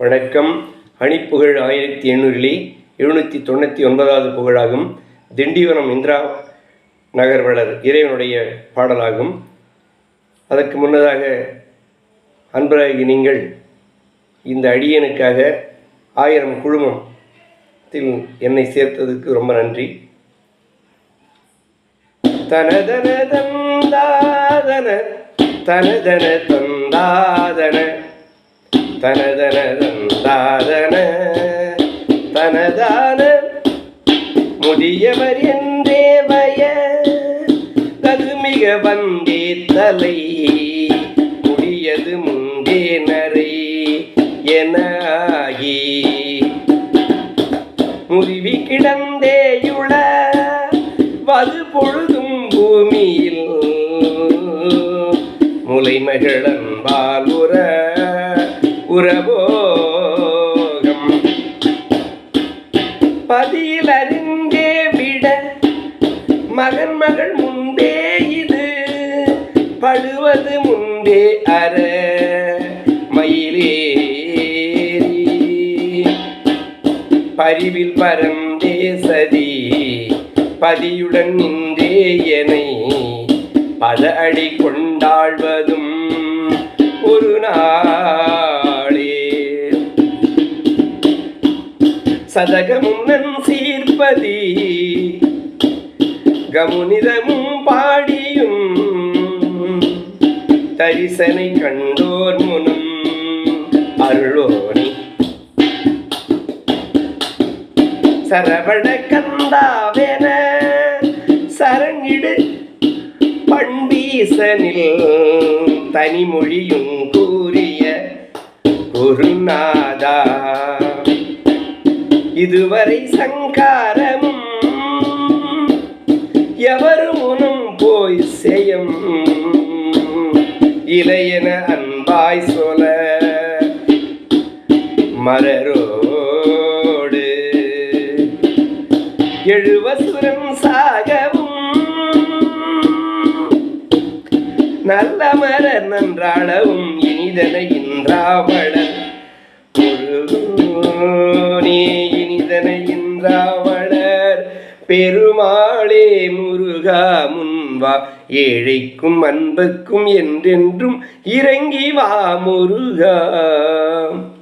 வணக்கம். அணிப்புகழ் ஆயிரத்தி எண்ணூறிலே எழுநூற்றி தொண்ணூற்றி ஒன்பதாவது புகழாகும். திண்டிவனம் இந்திரா நகர் வளர் இறைவனுடைய பாடலாகும். அதற்கு முன்னதாக அன்பராகி நீங்கள் இந்த அடியனுக்காக ஆயிரம் குழுமத்தில் என்னை சேர்த்ததுக்கு ரொம்ப நன்றி. தனதன தந்தாதன தனதன தந்தாதன தனதன தந்தாதன தனதான முதியவர் என்றே வய தகு வந்தே தலை முடியது முந்தே நரை எனாகி. முறிவி கிடந்தேயுள வது பொழுதும் பூமியில் முலை மகிழன்பால் உற உறவோகம். பதியில் அறிந்தே விட மகன் மகள் முன்பே இது படுவது முன்பே அற மயிலேறி. பரிவில் பரந்தே சதி பதியுடன் நின்றே எனை பத அடி கொண்டாழ்வதும். ஒரு நாள் சதகமும் நன் சீர்ப்பதி. கமுனிதமும் பாடியும். தரிசனை கண்டோர் முனும் அருளோனி. சரவண கந்தாவென சரங்கிடு பண்பீசனில் தனிமொழியும் கூறிய குருநாதா. இதுவரை சங்காரமும் எவரும் போய் செய்யும். இளையன அன்பாய் சொல மலரோடு எழுவசுரம் சாகவும் நல்ல மலர் நன்றாளவும் இனிதன இன்றாவளர். பெருமாளே முருகா முன்வா ஏழைக்கும் அன்புக்கும் என்றென்றும் இறங்கி வா முருகா.